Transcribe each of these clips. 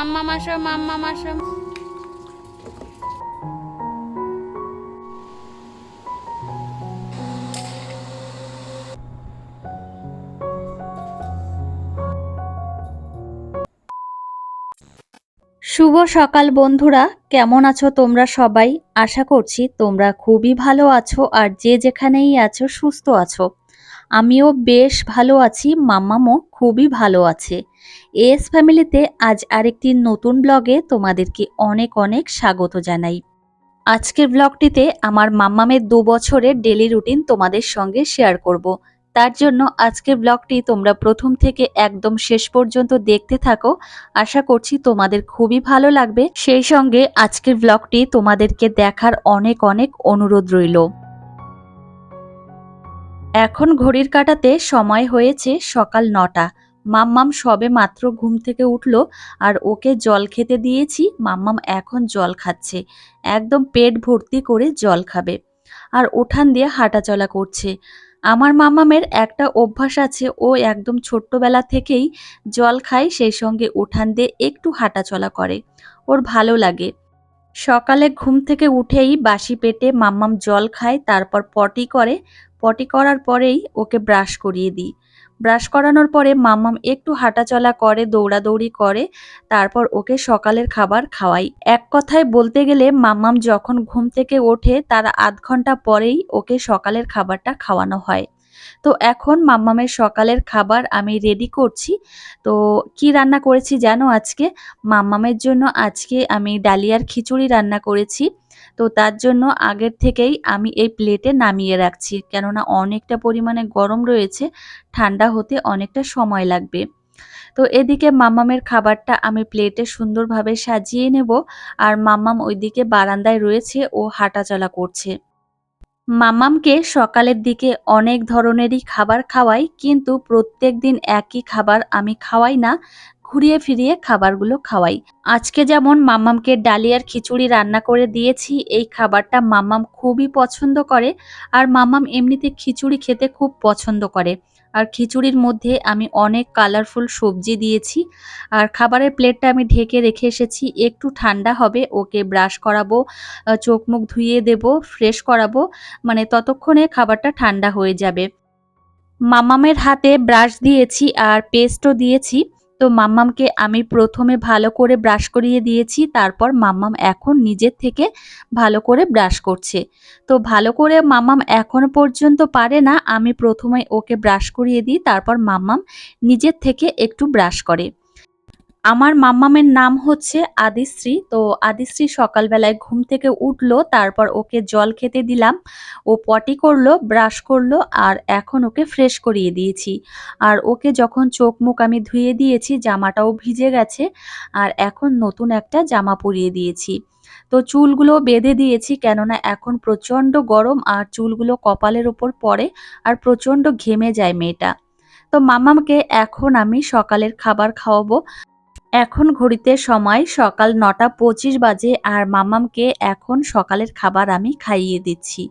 মাম্মা মাসো মাম্মা মাসো শুভ সকাল, বন্ধুরা। কেমন আছো তোমরা সবাই? আশা করছি তোমরা খুবই ভালো আছো আর যে যেখানেই আছো, সুস্থ আছো। আমিও বেশ ভালো আছি, মাম্মামও খুবই ভালো আছে। এস ফ্যামিলিতে আজ আরেকটি নতুন ব্লগে তোমাদেরকে অনেক অনেক স্বাগত জানাই। আজকের ব্লগটিতে আমার মাম্মামের দু বছরের ডেলি রুটিন তোমাদের সঙ্গে শেয়ার করব। তার জন্য আজকের ব্লগটি তোমরা প্রথম থেকে একদম শেষ পর্যন্ত দেখতে থাকো। আশা করছি তোমাদের খুবই ভালো লাগবে। সেই সঙ্গে আজকের ব্লগটি তোমাদেরকে দেখার অনেক অনেক অনুরোধ রইল। এখন ঘড়ির কাটাতে সময় হয়েছে সকাল নটা। মাম্মাম সবে মাত্র ঘুম থেকে উঠল আর ওকে জল খেতে দিয়েছি, মাম্মাম এখন জল খাচ্ছে। একদম পেট ভর্তি করে জল খাবে। আর উঠান দিয়ে হাঁটাচলা করছে। আমার মামামের একটা অভ্যাস আছে, ও একদম ছোট্টবেলা থেকেই জল খায়, সেই সঙ্গে উঠান দিয়ে একটু হাঁটাচলা করে। ওর ভালো লাগে। সকালে ঘুম থেকে উঠেই বাসি পেটে মাম্মাম জল খায়, তারপর পটি করে পটি করার পরেই ওকে ব্রাশ করিয়ে দিই। ব্রাশ করানোর পরে মাম্মাম একটু হাঁটাচলা করে, দৌড়াদৌড়ি করে, তারপর ওকে সকালের খাবার খাওয়াই। এক কথায় বলতে গেলে মাম্মাম যখন ঘুম থেকে ওঠে, তার আধ ঘণ্টা পরেই ওকে সকালের খাবারটা খাওয়ানো হয়। তো এখন মাম্মামের সকালের খাবার আমি রেডি করছি। তো কি রান্না করেছি জানো আজকে? মাম্মামের জন্য আজকে আমি ডালিয়ার খিচুড়ি রান্না করেছি। তো তার জন্য আগের থেকেই আমি এই প্লেটে নামিয়ে রাখছি। কেননা অনেকটা পরিমাণে গরম রয়েছে, ঠান্ডা হতে অনেকটা সময় লাগবে। তো এদিকে মাম্মামের খাবারটা আমি প্লেটে সুন্দরভাবে সাজিয়ে নেব, আর মাম্মাম ওইদিকে বারান্দায় রয়েছে ও হাঁটাচলা করছে। মামামকে সকালের দিকে অনেক ধরনেরই খাবার খাওয়াই, কিন্তু প্রত্যেক দিন একই খাবার আমি খাওয়াই না, ঘুরিয়ে ফিরিয়ে খাবারগুলো খাওয়াই। আজকে যেমন মাম্মামকে ডালিয়ার খিচুড়ি রান্না করে দিয়েছি, এই খাবারটা মাম্মাম খুবই পছন্দ করে, আর মাম্মাম এমনিতে খিচুড়ি খেতে খুব পছন্দ করে। আর খিচুড়ির মধ্যে আমি অনেক কালারফুল সবজি দিয়েছি। আর খাবারের প্লেটটা আমি ঢেকে রেখে এসেছি। একটু ঠান্ডা হবে, ওকে ব্রাশ করাবো চোখ মুখ ধুয়ে দেব ফ্রেশ করাবো মানে ততক্ষণে খাবারটা ঠান্ডা হয়ে যাবে। মামামের হাতে ব্রাশ দিয়েছি আর পেস্টও দিয়েছি। তো মাম্মামকে আমি প্রথমে ভালো করে ব্রাশ করিয়ে দিয়েছি, তারপর মাম্মাম এখন নিজের থেকে ভালো করে ব্রাশ করছে। তো ভালো করে মাম্মাম এখন পর্যন্ত পারে না, আমি প্রথমে ওকে ব্রাশ করিয়ে দিই, তারপর মাম্মাম নিজের থেকে একটু ব্রাশ করে। আমার মাম্মামের নাম হচ্ছে আদিশ্রী। তো আদিশ্রী সকালবেলায় ঘুম থেকে উঠল, তারপর ওকে জল খেতে দিলাম। ও পটি করল, ব্রাশ করল আর এখন ওকে ফ্রেশ করিয়ে দিয়েছি। আর ওকে যখন চোখ মুখ আমি ধুয়ে দিয়েছি, জামাটাও ভিজে গেছে আর এখন নতুন একটা জামা পরিয়ে দিয়েছি। তো চুলগুলো বেঁধে দিয়েছি কেননা এখন প্রচণ্ড গরম আর চুলগুলো কপালের ওপর পড়ে আর প্রচণ্ড ঘেমে যায় মেয়েটা। তো মামামকে এখন আমি সকালের খাবার খাওয়াবো। এখন ঘড়িতে সময় সকাল নটা পঁচিশ বাজে আর মামামকে এখন সকালের খাবার আমি খাইয়ে দিচ্ছি।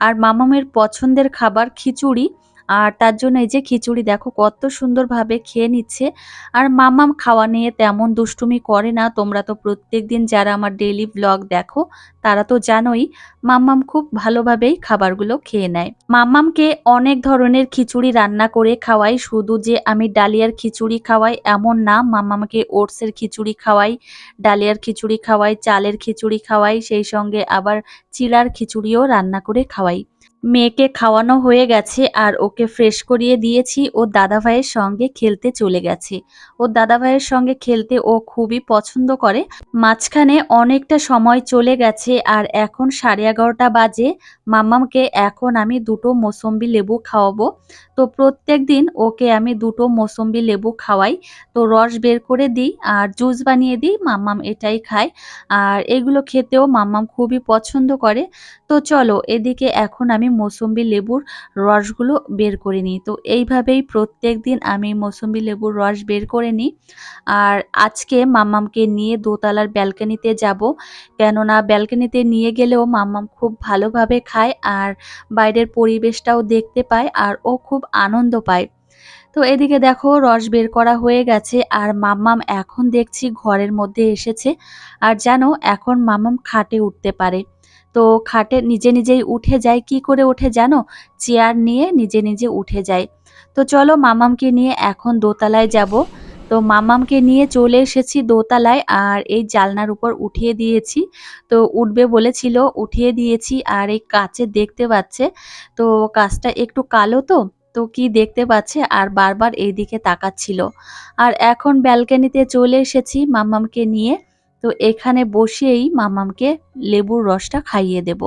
আর মামামের পছন্দের খাবার খিচুড়ি, আর তার জন্য এই যে খিচুড়ি, দেখো কত সুন্দরভাবে খেয়ে নিচ্ছে। আর মামাম খাওয়া নিয়ে তেমন দুষ্টুমি করে না। তোমরা তো প্রত্যেক দিন যারা আমার ডেইলি ব্লগ দেখো তারা তো জানোই মাম্মাম খুব ভালোভাবেই খাবারগুলো খেয়ে নেয়। মাম্মামকে অনেক ধরনের খিচুড়ি রান্না করে খাওয়াই, শুধু যে আমি ডালিয়ার খিচুড়ি খাওয়াই এমন না, মাম্মামকে ওটসের খিচুড়ি খাওয়াই, ডালিয়ার খিচুড়ি খাওয়াই, চালের খিচুড়ি খাওয়াই, সেই সঙ্গে আবার চিলার খিচুড়িও রান্না করে খাওয়াই। মেয়েকে খাওয়ানো হয়ে গেছে আর ওকে ফ্রেশ করিয়ে দিয়েছি, ও দাদা ভাইয়ের সঙ্গে খেলতে চলে গেছে। ও দাদা ভাইয়ের সঙ্গে খেলতে ও খুবই পছন্দ করে। মাঝখানে অনেকটা সময় চলে গেছে আর এখন সাড়ে এগারোটা বাজে। মাম্মামকে এখন আমি দুটো মোসম্বি লেবু খাওয়াবো। তো প্রত্যেক দিন ওকে আমি দুটো মোসম্বি লেবু খাওয়াই। তো রস বের করে দিই আর জুস বানিয়ে দিই, মাম্মাম এটাই খায়। আর এগুলো খেতেও মাম্মাম খুবই পছন্দ করে। তো চলো এদিকে এখন আমি মোসম্বি লেবুর রসগুলো বের করে নিই। তো এইভাবেই প্রত্যেক দিন আমি মোসম্বি লেবুর রস বের করে নিই। আর আজকে মাম্মামকে নিয়ে দোতলার ব্যালকনিতে যাব। কেননা ব্যালকনিতে নিয়ে গেলেও মাম্মাম খুব ভালোভাবে খায় আর বাইরের পরিবেশটাও দেখতে পায় আর ও খুব আনন্দ পায়। তো এদিকে দেখো রস বের করা হয়ে গেছে আর মাম্মাম এখন দেখছি ঘরের মধ্যে এসেছে আর জানো এখন মাম্মাম খাটে উঠতে পারে। তো খাটে নিজে নিজেই উঠে যায়, কি করে উঠে জানো? চেয়ার নিয়ে নিজে নিজে উঠে যায়। তো চলো মামামকে নিয়ে এখন দোতলায় যাব। তো মামামকে নিয়ে চলে এসেছি দোতলায় আর এই জালনার উপর উঠিয়ে দিয়েছি। তো উঠবে বলেছিল, উঠিয়ে দিয়েছি আর এই কাছে দেখতে পাচ্ছে। তো কাজটা একটু কালো তো তো কি দেখতে পাচ্ছে আর বারবার এই দিকে তাকাচ্ছিল। আর এখন ব্যালকানিতে চলে এসেছি মামামকে নিয়ে। তো এখানে বসেই মাম্মামকে লেবুর রসটা খাইয়ে দেব।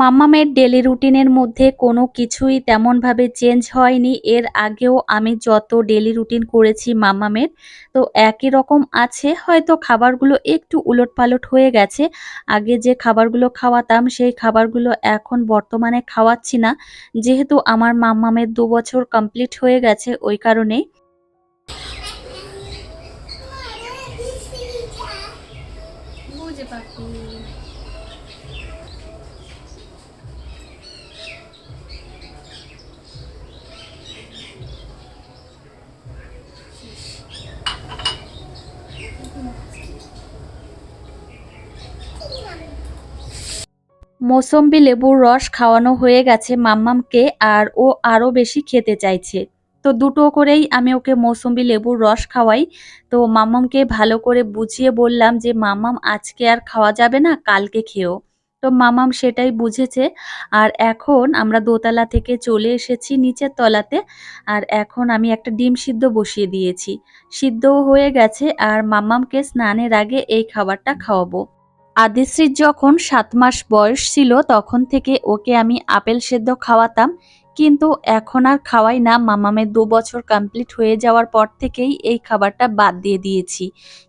মাম্মামের ডেলি রুটিনের মধ্যে কোনো কিছুই তেমনভাবে চেঞ্জ হয়নি। এর আগেও আমি যত ডেলি রুটিন করেছি মাম্মামের তো একই রকম আছে। হয়তো খাবারগুলো একটু উলটপালট হয়ে গেছে। আগে যে খাবারগুলো খাওয়াতাম, সেই খাবারগুলো এখন বর্তমানে খাওয়াচ্ছি না। যেহেতু আমার মাম্মামের দু বছর কমপ্লিট হয়ে গেছে, ওই কারণেই বুঝে পাখি মৌসম্বি লেবুর রস খাওয়ানো হয়ে গেছে মাম্মামকে আর ও আরও বেশি খেতে চাইছে। তো দুটো করেই আমি ওকে মৌসম্বি লেবুর রস খাওয়াই। তো মাম্মামকে ভালো করে বুঝিয়ে বললাম যে মাম্মাম আজকে আর খাওয়া যাবে না, কালকে খেও। তো মামাম সেটাই বুঝেছে। আর এখন আমরা দোতলা থেকে চলে এসেছি নিচের তলাতে। আর এখন আমি একটা ডিম সিদ্ধ বসিয়ে দিয়েছি। সিদ্ধও হয়ে গেছে আর মামামকে স্নানের আগে এই খাবারটা খাওয়াবো। আদিশ্রীর যখন সাত মাস বয়স ছিল, তখন থেকে ওকে আমি আপেল সেদ্ধ খাওয়াতাম। কিন্তু এখন আর খাওয়াই না। মামামের দু বছর কমপ্লিট হয়ে যাওয়ার পর থেকেই এই খাবারটা বাদ দিয়ে দিয়েছি।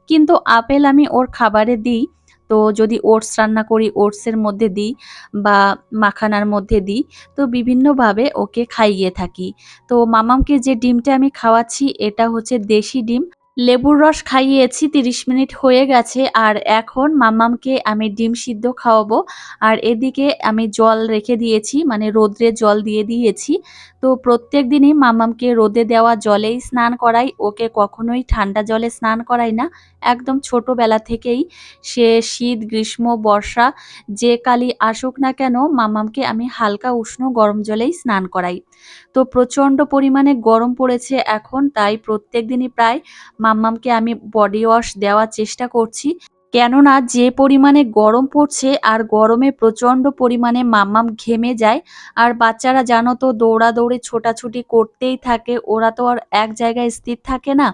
কিন্তু আপেল আমি ওর খাবারে দিই। তো যদি ওটস রান্না করি, ওটসের মধ্যে দিই বা মাখানার মধ্যে দিই, তো বিভিন্নভাবে ওকে খাইয়ে থাকি। তো মামামকে যে ডিমটা আমি খাওয়াচ্ছি, এটা হচ্ছে দেশি ডিম। লেবুর রস খাইয়েছি, তিরিশ মিনিট হয়ে গেছে, আর এখন মামামকে আমি ডিম সিদ্ধ খাওয়াবো। আর এদিকে আমি জল রেখে দিয়েছি মানে রোদ্রে জল দিয়ে দিয়েছি। তো প্রত্যেক দিনই মাম্মামকে রোদে দেওয়া জলেই স্নান করাই, ওকে কখনোই ঠান্ডা জলে স্নান করাই না। একদম ছোটোবেলা থেকেই সে শীত, গ্রীষ্ম, বর্ষা, যে কালই আসুক না কেন মাম্মামকে আমি হালকা উষ্ণ গরম জলেই স্নান করাই। তো প্রচণ্ড পরিমাণে গরম পড়েছে এখন, তাই প্রত্যেক দিনই প্রায় মাম্মামকে আমি বডি ওয়াশ দেওয়ার চেষ্টা করছি। কেননা যে পরিমাণে গরম পড়ছে আর গরমে প্রচণ্ড পরিমাণে মাম্মাম ঘেমে যায়, আর বাচ্চারা জানো তো দৌড়াদৌড়ি ছোটাছুটি করতেই থাকে, ওরা তো আর এক জায়গায় স্থির থাকে না।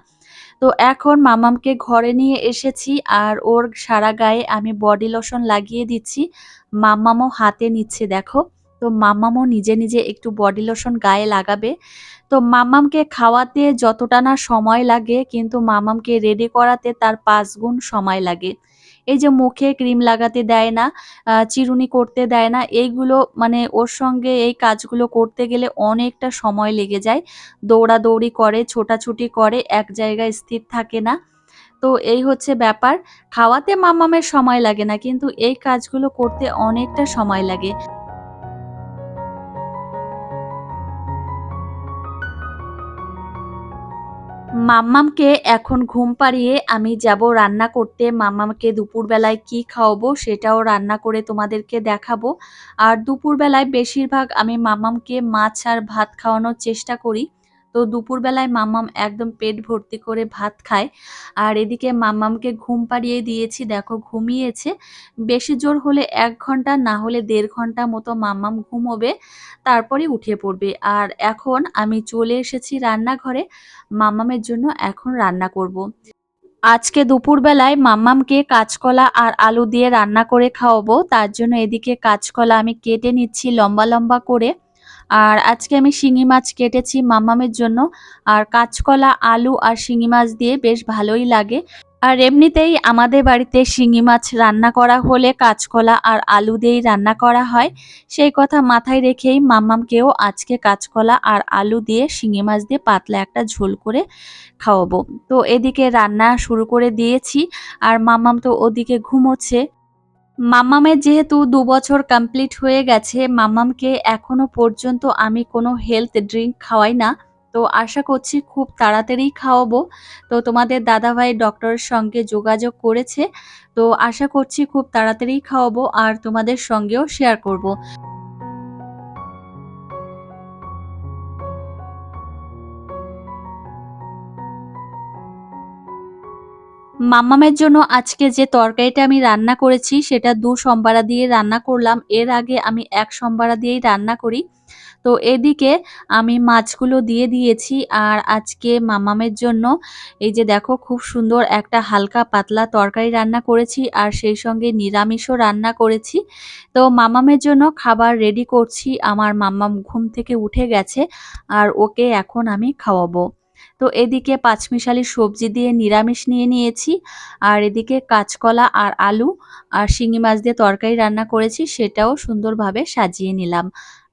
তো এখন মামামকে ঘরে নিয়ে এসেছি আর ওর সারা গায়ে আমি বডি লোশন লাগিয়ে দিচ্ছি, মাম্মামও হাতে নিচ্ছে দেখো। তো মাম্মামও নিজে নিজে একটু বডি লোশন গায়ে লাগাবে। তো মামামকে খাওয়াতে যতটা না সময় লাগে, কিন্তু মামামকে রেডি করাতে তার পাঁচ গুণ সময় লাগে। এই যে মুখে ক্রিম লাগাতে দেয় না চিরুনি করতে দেয় না, এইগুলো মানে ওর সঙ্গে এই কাজগুলো করতে গেলে অনেকটা সময় লেগে যায়। দৌড়াদৌড়ি করে, ছোটাছুটি করে, এক জায়গায় স্থির থাকে না। তো এই হচ্ছে ব্যাপার। খাওয়াতে মামামের সময় লাগে না, কিন্তু এই কাজগুলো করতে অনেকটা সময় লাগে। মাম্মামকে এখন ঘুম পাড়িয়ে আমি যাব রান্না করতে। মাম্মামকে দুপুরবেলায় কি খাওয়াবো সেটাও রান্না করে তোমাদেরকে দেখাবো। আর দুপুরবেলায় বেশিরভাগ আমি মাম্মামকে মাছ আর ভাত খাওয়ানোর চেষ্টা করি। তো দুপুরবেলায় মাম্মাম একদম পেট ভর্তি করে ভাত খায়। আর এদিকে মাম্মামকে ঘুম পাড়িয়ে দিয়েছি, দেখো ঘুমিয়েছে। বেশি জোর হলে এক ঘণ্টা, না হলে দেড় ঘণ্টা মতো মাম্মাম ঘুমোবে, তারপরে উঠে পড়বে। আর এখন আমি চলে এসেছি রান্নাঘরে, মাম্মামের জন্য এখন রান্না করব। আজকে দুপুরবেলায় মাম্মামকে কাঁচকলা আর আলু দিয়ে রান্না করে খাওয়াবো, তার জন্য এদিকে কাঁচকলা আমি কেটে নিচ্ছি লম্বা লম্বা করে। আর আজকে আমি শিঙি মাছ কেটেছি মাম্মামের জন্য। আর কাঁচকলা, আলু আর শিঙি মাছ দিয়ে বেশ ভালোই লাগে। আর এমনিতেই আমাদের বাড়িতে শিঙি মাছ রান্না করা হলে কাঁচকলা আর আলু দিয়েই রান্না করা হয়। সেই কথা মাথায় রেখেই মাম্মামকেও আজকে কাঁচকলা আর আলু দিয়ে শিঙি মাছ দিয়ে পাতলা একটা ঝোল করে খাওয়াবো। তো এদিকে রান্না শুরু করে দিয়েছি। আর মাম্মাম তো ওদিকে ঘুমোচ্ছে। মাম্মামের যেহেতু দু বছর কমপ্লিট হয়ে গেছে মাম্মামকে এখনও পর্যন্ত আমি কোনো হেলথ ড্রিঙ্ক খাওয়াই না। তো আশা করছি খুব তাড়াতাড়ি খাওয়াবো। তো তোমাদের দাদাভাই ডক্টরের সঙ্গে যোগাযোগ করেছে। তো আশা করছি খুব তাড়াতাড়ি খাওয়াবো আর তোমাদের সঙ্গেও শেয়ার করব। মাম্মামের জন্য আজকে যে তরকারিটা আমি রান্না করেছি, সেটা দু সম্বারা দিয়ে রান্না করলাম। এর আগে আমি এক সম্বারা দিয়েই রান্না করি। তো এদিকে আমি মাছগুলো দিয়ে দিয়েছি আর আজকে মামামের জন্য এই যে দেখো খুব সুন্দর একটা হালকা পাতলা তরকারি রান্না করেছি আর সেই সঙ্গে নিরামিষও রান্না করেছি। তো মামামের জন্য খাবার রেডি করছি। আমার মাম্মাম ঘুম থেকে উঠে গেছে আর ওকে এখন আমি খাওয়াবো। তো এদিকে পাঁচমিশালি সবজি দিয়ে নিরামিষ নিয়ে নিয়েছি, আর এদিকে কাঁচকলা আর আলু আর শিঙি মাছ দিয়ে তরকারি রান্না করেছি, সেটাও সুন্দরভাবে সাজিয়ে নিলাম।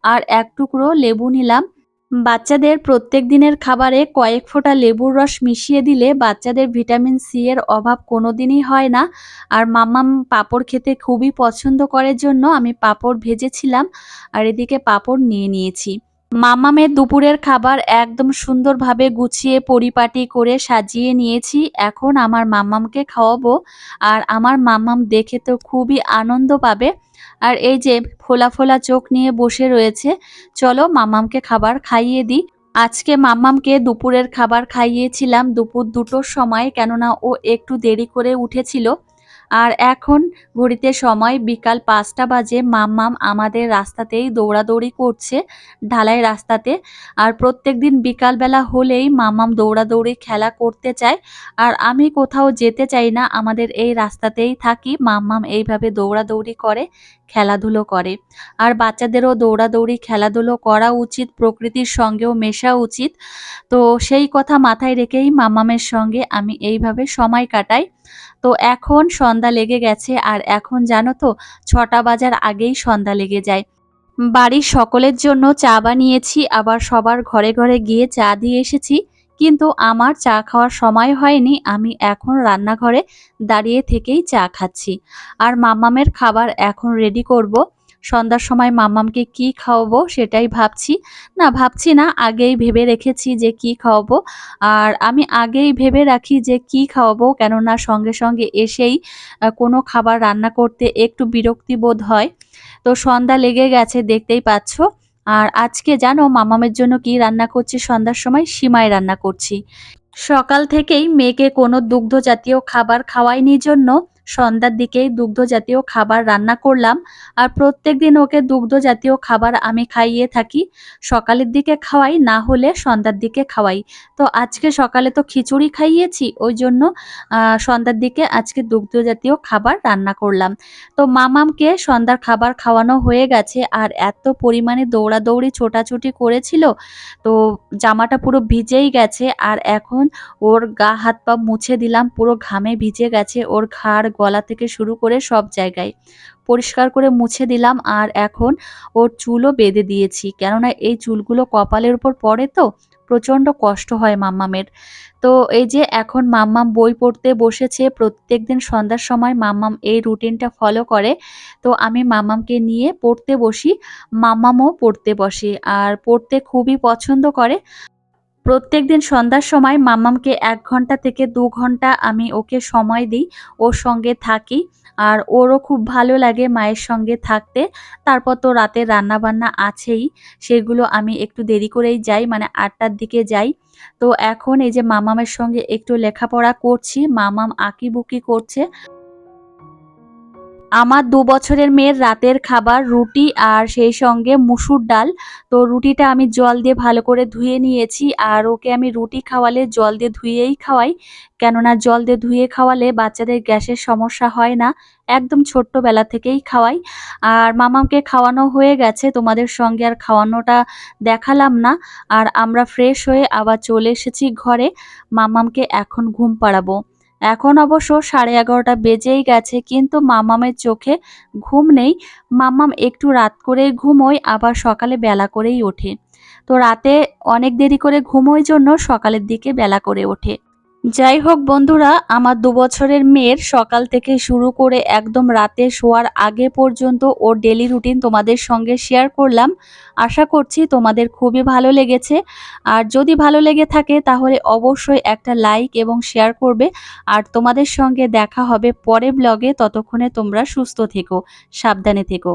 আর এক টুকরো লেবু নিলাম। বাচ্চাদের প্রত্যেক দিনের খাবারে কয়েক ফোঁটা লেবুর রস মিশিয়ে দিলে বাচ্চাদের ভিটামিন সি এর অভাব কোনোদিনই হয় না। আর মাম্মাম পাঁপড় খেতে খুবই পছন্দ করার জন্য আমি পাঁপড় ভেজেছিলাম। আর এদিকে পাঁপড় নিয়ে নিয়েছি। মামামের দুপুরের খাবার একদম সুন্দরভাবে গুছিয়ে পরিপাটি করে সাজিয়ে নিয়েছি। এখন আমার মাম্মামকে খাওয়াবো আর আমার মাম্মাম দেখে তো খুবই আনন্দ পাবে। আর এই যে ফোলা ফোলা চোখ নিয়ে বসে রয়েছে, চলো মাম্মামকে খাবার খাইয়ে দিই। আজকে মাম্মামকে দুপুরের খাবার খাইয়েছিলাম দুপুর দুটোর সময়, কেননা ও একটু দেরি করে উঠেছিল। আর এখন ঘড়িতে সময় বিকাল পাঁচটা বাজে, মাম্মাম আমাদের রাস্তাতেই দৌড়াদৌড়ি করছে ঢালাই রাস্তাতে। আর প্রত্যেক দিন বিকালবেলা হলেই মাম্মাম দৌড়াদৌড়ি খেলা করতে চায়। আর আমি কোথাও যেতে চাই না, আমাদের এই রাস্তাতেই থাকি। মাম্মাম এইভাবে দৌড়াদৌড়ি করে, খেলাধুলো করে। আর বাচ্চাদেরও দৌড়াদৌড়ি, খেলাধুলো করা উচিত, প্রকৃতির সঙ্গেও মেশা উচিত। তো সেই কথা মাথায় রেখেই মাম্মামের সঙ্গে আমি এইভাবে সময় কাটাই। তো এখন সন্ধ্যা লেগে গেছে আর এখন জানো তো, ছটা বাজার আগেই সন্ধ্যা লেগে যায়। বাড়ির সকলের জন্য চা বানিয়েছি, আবার সবার ঘরে ঘরে গিয়ে চা দিয়ে এসেছি। কিন্তু আমার চা খাওয়ার সময় হয়নি, আমি এখন রান্নাঘরে দাঁড়িয়ে থেকেই চা খাচ্ছি। আর মামামের খাবার এখন রেডি করব। সন্ধ্যার সময় মাম্মামকে কি খাওয়াবো সেটাই ভাবছি। না ভাবছি না, আগেই ভেবে রেখেছি যে কি খাওয়াবো। আর আমি আগেই ভেবে রাখি যে কি খাওয়াবো, কেননা সঙ্গে সঙ্গে এসেই কোনো খাবার রান্না করতে একটু বিরক্তি বোধ হয়। তো সন্ধ্যা লেগে গেছে, দেখতেই পাচ্ছ। আর আজকে জানো মামামের জন্য কি রান্না করছি? সন্ধ্যার সময় সিমাই রান্না করছি। সকাল থেকেই মেয়েকে কোনো দুগ্ধ জাতীয় খাবার খাওয়াইনি জন্য সন্ধ্যার দিকেই দুগ্ধ জাতীয় খাবার রান্না করলাম আর প্রত্যেক দিন ওকে দুগ্ধ জাতীয় খাবার আমি খাইয়ে থাকি। সকালের দিকে খাওয়াই, না হলে সন্ধ্যার দিকে খাওয়াই। তো আজকে সকালে তো খিচুড়ি খাইয়েছি, ওই জন্য সন্ধ্যার দিকে আজকে দুগ্ধ জাতীয় খাবার রান্না করলাম। তো মামামকে সন্ধ্যার খাবার খাওয়ানো হয়ে গেছে আর এত পরিমাণে দৌড়াদৌড়ি ছোটাছুটি করেছিল, তো জামাটা পুরো ভিজেই গেছে আর এখন ওর গা হাত পা মুছে দিলাম, পুরো ঘামে ভিজে গেছে, ওর ঘাড় গলা থেকে শুরু করে সব জায়গায়। পরিষ্কার করে মুছে দিলাম আর এখন ওর চুলও বেঁধে দিয়েছি। কেননা এই চুলগুলো কপালের উপর পড়ে তো, প্রচণ্ড কষ্ট হয় মাম্মামের। তো এই যে এখন মাম্মাম বই পড়তে বসেছে প্রত্যেকদিন সন্ধ্যার সময় মাম্মাম এই রুটিনটা ফলো করে। তো আমি মাম্মামকে নিয়ে পড়তে বসি, মাম্মামও পড়তে বসে। আর পড়তে খুবই পছন্দ করে। প্রত্যেকদিন সন্ধ্যার সময় মাম্মামকে এক ঘণ্টা থেকে দু ঘণ্টা আমি ওকে সময় দিই, ওর সঙ্গে থাকি। আর ওরও খুব ভালো লাগে মায়ের সঙ্গে থাকতে। তারপর তো রাতে রান্না বান্না আছেই, সেগুলো আমি একটু দেরি করেই যাই মানে আটটার দিকে যাই। তো এখন এই যে মামামের সঙ্গে একটু লেখাপড়া করছি মামাম আঁকিবুকি করছে। আমার দু বছরের মেয়ের রাতের খাবার, রুটি আর সেই সঙ্গে মুসুর ডাল। তো রুটিটা আমি জল দিয়ে ভালো করে ধুয়ে নিয়েছি আর ওকে আমি রুটি খাওয়ালে জল দিয়ে ধুয়েই খাওয়াই। কেননা জল দিয়ে ধুয়ে খাওয়ালে বাচ্চাদের গ্যাসের সমস্যা হয় না, একদম ছোট্টবেলা থেকেই খাওয়াই। আর মামাকে খাওয়ানো হয়ে গেছে, তোমাদের সঙ্গে আর খাওয়ানোটা দেখালাম না। আর আমরা ফ্রেশ হয়ে আবার চলে এসেছি ঘরে, মামামকে এখন ঘুম পাড়াবো। এখন অবশ্য সাড়ে এগারোটা বেজেই গেছে, কিন্তু মামামের চোখে ঘুম নেই। মামাম একটু রাত করেই ঘুমোয়, আবার সকালে বেলা করেই ওঠে। তো রাতে অনেক দেরি করে ঘুমোয় জন্য সকালের দিকে বেলা করে ওঠে। যাই হোক বন্ধুরা, আমার দু বছরের মেয়ের সকাল থেকে শুরু করে একদম রাতে শোয়ার আগে পর্যন্ত ওর ডেলি রুটিন তোমাদের সঙ্গে শেয়ার করলাম। আশা করছি তোমাদের খুবই ভালো লেগেছে। আর যদি ভালো লেগে থাকে তাহলে অবশ্যই একটা লাইক এবং শেয়ার করবে। আর তোমাদের সঙ্গে দেখা হবে পরে ব্লগে ততক্ষণে তোমরা সুস্থ থেকো, সাবধানে থেকো।